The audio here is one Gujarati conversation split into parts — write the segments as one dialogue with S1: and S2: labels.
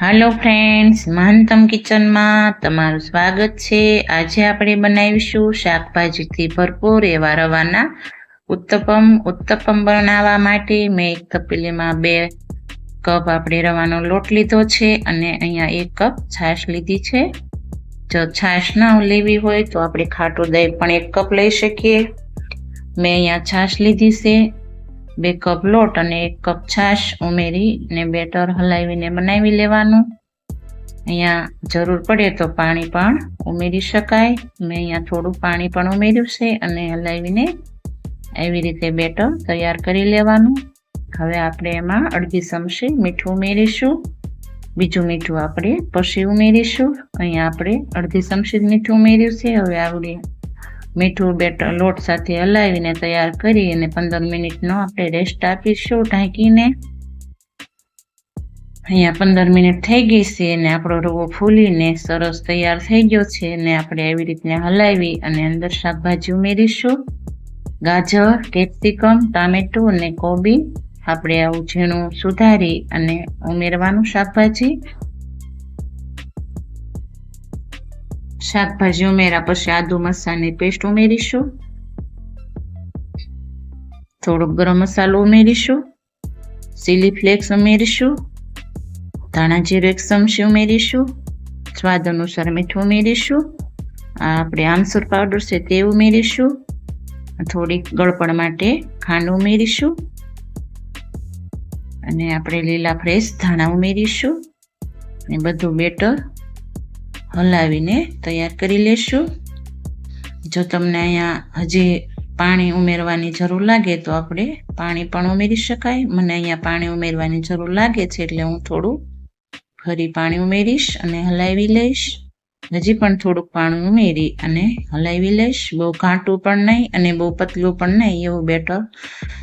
S1: હાલો ફ્રેન્ડ્સ મહંતમ કિચનમાં તમારું સ્વાગત છે. આજે આપણે બનાવીશું શાકભાજીથી ભરપૂર એવા રવાના. ઉત્તપમ ઉત્તપમ બનાવવા માટે મેં એક તપેલીમાં બે કપ આપણે રવાનો લોટ લીધો છે અને અહીંયા એક કપ છાશ લીધી છે. જો છાશ ન લેવી હોય તો આપણે ખાટું દહીં પણ એક કપ લઈ શકીએ. મેં અહીંયા છાશ લીધી છે. બે કપ લોટ અને એક કપ છાશ ઉમેરીને બેટર હલાવીને બનાવી લેવાનું. અહીંયા જરૂર પડે તો પાણી પણ ઉમેરી શકાય. મેં અહીંયા થોડું પાણી પણ ઉમેર્યું છે અને હલાવીને એવી રીતે બેટર તૈયાર કરી લેવાનું. હવે આપણે એમાં અડધી ચમચી મીઠું ઉમેરીશું. બીજું મીઠું આપણે પછી ઉમેરીશું. અહીંયા આપણે અડધી ચમચી મીઠું ઉમેર્યું છે. હવે આવડી મીઠું બેટર લોટ સાથે હલાવીને તૈયાર કરી અને પંદર મિનિટનો આપણે રેસ્ટ આપીશું ઢાંકીને. અહીંયા પંદર મિનિટ થઈ ગઈ છે અને આપણો રવો ફૂલીને સરસ તૈયાર થઈ ગયો છે અને આપણે આવી રીતને હલાવી અને અંદર શાકભાજી ઉમેરીશું. ગાજર, કેપ્સિકમ, ટામેટું અને કોબી આપણે આવું ઝીણું સુધારી અને ઉમેરવાનું શાકભાજી. શાકભાજી ઉમેર્યા પછી આદુ મસાલાની પેસ્ટ ઉમેરીશું થોડોક ગરમ મસાલો ઉમેરીશું ચીલી ફ્લેક્સ ઉમેરીશું ધાણા જીરું એક ચમચી ઉમેરીશું સ્વાદ અનુસાર મીઠું ઉમેરીશું આપણે આમસૂર પાવડર છે તે ઉમેરીશું થોડીક ગળપણ માટે ખાંડ ઉમેરીશું અને આપણે લીલા ફ્રેશ ધાણા ઉમેરીશું અને બધું બેટર હલાવીને તૈયાર કરી લેશું. જો તમને અહીંયા હજી પાણી ઉમેરવાની જરૂર લાગે તો આપણે પાણી પણ ઉમેરી શકાય. મને અહીંયા પાણી ઉમેરવાની જરૂર લાગે છે એટલે હું થોડું ફરી પાણી ઉમેરીશ અને હલાવી લઈશ. હજી પણ થોડુંક પાણી ઉમેરી અને હલાવી લઈશ. બહુ ઘાંટું પણ નહીં અને બહુ પતલું પણ નહીં, એવું બેટર.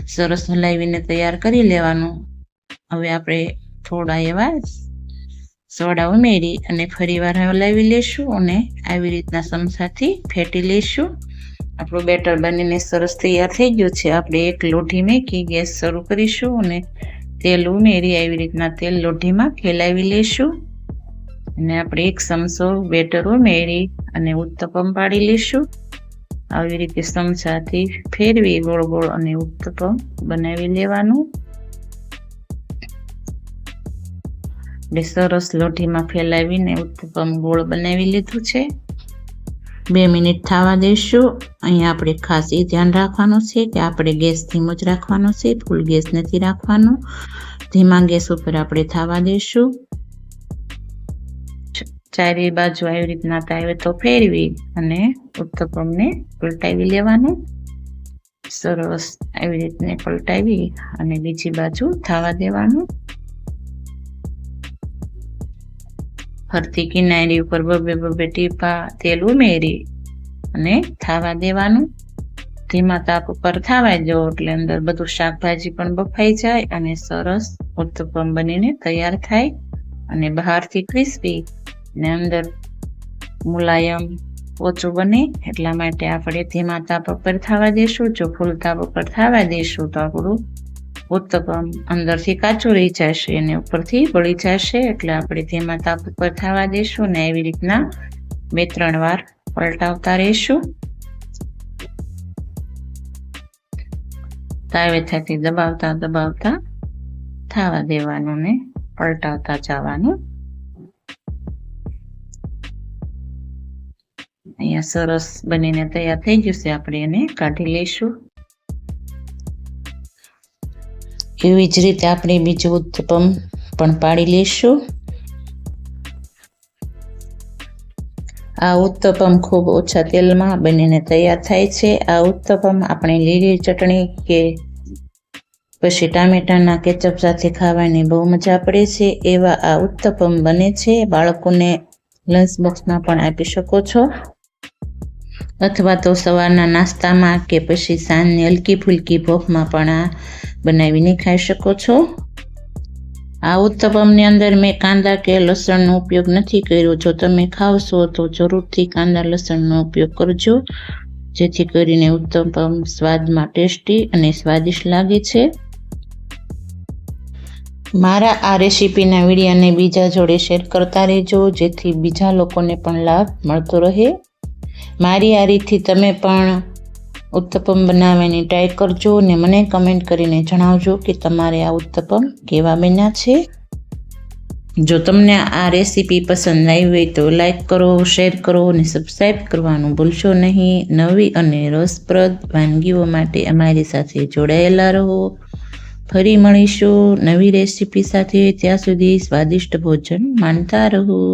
S1: સરસ હલાવીને તૈયાર કરી લેવાનું. હવે આપણે થોડા એવા સોડા ઉમેરી અને ફરી વાર હલાવી લેશું અને આવી રીતના ચમચાથી ફેટી લઈશું આપણું બેટર બનીને સરસ તૈયાર થઈ ગયું છે. આપણે એક લોઢી મેકી ગેસ શરૂ કરીશું અને તેલ ઉમેરી આવી રીતના તેલ લોઢીમાં ફેલાવી લઈશું અને આપણે એક ચમચો બેટર ઉમેરી અને ઉત્તપમ પાડી લઈશું આવી રીતે ચમચાથી ફેરવી ગોળ ગોળ અને ઉત્તપમ બનાવી લેવાનું. આપણે સરસ લોઢીમાં ફેલાવીને ઉત્તપમ ગોળ બનાવી લીધું છે. બે મિનિટ થવા દઈશું અહીંયા આપણે ખાસ એ ધ્યાન રાખવાનું છે કે આપણે ગેસ ધીમો જ રાખવાનો છે, ફૂલ ગેસ નથી રાખવાનો. ધીમા ગેસ ઉપર આપણે થવા દઈશું ચારે બાજુ આવી રીતના તાવે તો ફેરવી અને ઉત્તપમને પલટાવી લેવાનું. સરસ આવી રીતને પલટાવી અને બીજી બાજુ થવા દેવાનું. ફરતી કિનારી ઉપર બબે બબે ટીપા તેલ ઉમેરી અને થાવા દેવાનું. ધીમા તાપ ઉપર થાવા દો એટલે અંદર બધું શાકભાજી પણ બફાઈ જાય અને સરસ ઉત્તપમ બનીને તૈયાર થાય અને બહારથી ક્રિસ્પી ને અંદર મુલાયમ ઓછું બને એટલા માટે આપણે ધીમા તાપ ઉપર થાવા દઈશું જો ફૂલ તાપ ઉપર થાવા દઈશું તો આપણું ઉત્તપમ અંદરથી કાચું રહી જશે અને ઉપરથી બળી જશે. એટલે આપણે ધીમા તાપ ઉપર થવા દઈશું ને એવી રીતના બે ત્રણ વાર પલટાવતા રહીશું. તાવેથાથી દબાવતા દબાવતા થવા દેવાનું ને પલટાવતા જવાનું. અહીંયા સરસ બનીને તૈયાર થઈ ગયું છે આપણે એને કાઢી લઈશું. એવી જ રીતે આપણે બીજું ઉત્તપમ પણ પાડી લઈશું. આ ઉત્તપમ ખૂબ ઓછા તેલમાં બનીને તૈયાર થાય છે. આ ઉત્તપમ આપણે લીલી ચટણી કે પછી ટામેટાના કેચપ સાથે ખાવાની બહુ મજા પડે છે. એવા આ ઉત્તપમ બને છે. બાળકોને લંચ બોક્સમાં પણ આપી શકો છો. અથવા તો સવારના નાસ્તામાં કે પછી સાંજની હલકી ફૂલકી ભોખમાં પણ આ બનાવીને ખાઈ શકો છો. આ ઉત્તપમની અંદર મેં કાંદા કે લસણનો ઉપયોગ નથી કર્યો. જો તમે ખાવશો તો જરૂરથી કાંદા લસણનો ઉપયોગ કરજો, જેથી કરીને ઉત્તપમ સ્વાદમાં ટેસ્ટી અને સ્વાદિષ્ટ લાગે છે. મારા આ રેસીપીના વિડીયાને બીજા જોડે શેર કરતા રહેજો, જેથી બીજા લોકોને પણ લાભ મળતો રહે. મારી આ રીતથી તમે પણ ઉત્તપમ બનાવવાની ટ્રાય કરજો અને મને કમેન્ટ કરીને જણાવજો કે તમારે આ ઉત્તપમ કેવા બન્યા છે. જો તમને આ રેસીપી પસંદ આવી હોય તો લાઈક કરો, શેર કરો અને સબસ્ક્રાઈબ કરવાનું ભૂલશો નહીં. નવી અને રસપ્રદ વાનગીઓ માટે અમારી સાથે જોડાયેલા રહો. ફરી મળીશું નવી રેસીપી સાથે. ત્યાં સુધી સ્વાદિષ્ટ ભોજન માણતા રહો.